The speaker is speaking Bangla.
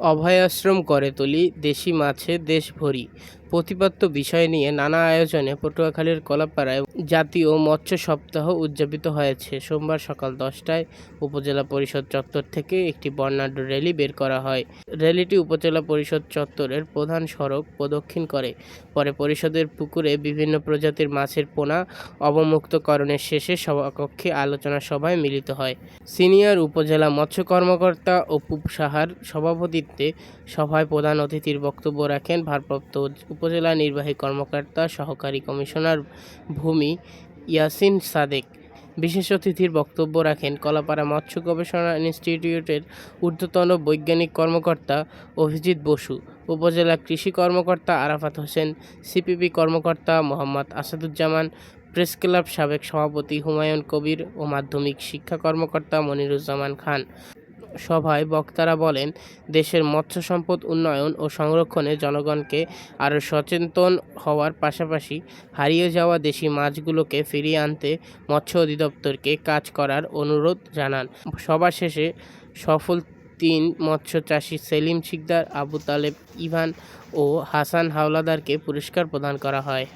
অভয়াশ্রম করে তুলি দেশি মাছে দেশ ভরি। প্রতিপাদ্য বিষয় নিয়ে নানা আয়োজনে পটুয়াখালীর কলাপাড়ায় জাতীয় মৎস্য সপ্তাহ উদযাপিত হয়েছে। সোমবার সকাল দশটায় উপজেলা পরিষদ চত্বর থেকে একটি বর্ণাঢ্য র্যালি বের করা হয়। র্যালিটি উপজেলা পরিষদ চত্বরের প্রধান সড়ক প্রদক্ষিণ করে। পরে পরিষদের পুকুরে বিভিন্ন প্রজাতির মাছের পোনা অবমুক্তকরণের শেষে সভাকক্ষে আলোচনা সভায় মিলিত হয়। সিনিয়র উপজেলা মৎস্য কর্মকর্তা ও অপুপ সাহার সভাপতিত্বে সভায় প্রধান অতিথির বক্তব্য রাখেন ভারপ্রাপ্ত উপজেলা নির্বাহী কর্মকর্তা সহকারী কমিশনার ভূমি ইয়াসিন সাদেক। বিশেষ অতিথির বক্তব্য রাখেন কলাপাড়া মৎস্য গবেষণা ইনস্টিটিউটের ঊর্ধ্বতন বৈজ্ঞানিক কর্মকর্তা অভিজিৎ বসু, উপজেলা কৃষি কর্মকর্তা আরাফাত হোসেন, সিপিবি কর্মকর্তা মোহাম্মদ আসাদুজ্জামান, প্রেস ক্লাব সাবেক সভাপতি হুমায়ুন কবির ও মাধ্যমিক শিক্ষা কর্মকর্তা মনিরুজ্জামান খান। সভায় বক্তারা বলেন, দেশের মৎস্য সম্পদ উন্নয়ন ও সংরক্ষণে জনগণকে আরও সচেতন হওয়ার পাশাপাশি হারিয়ে যাওয়া দেশি মাছগুলোকে ফিরিয়ে আনতে মৎস্য অধিদপ্তরকে কাজ করার অনুরোধ জানান। সভা শেষে সফল তিন মৎস্য চাষী সেলিম শিকদার, আবু তালেব ইভান ও হাসান হাওলাদারকে পুরস্কার প্রদান করা হয়।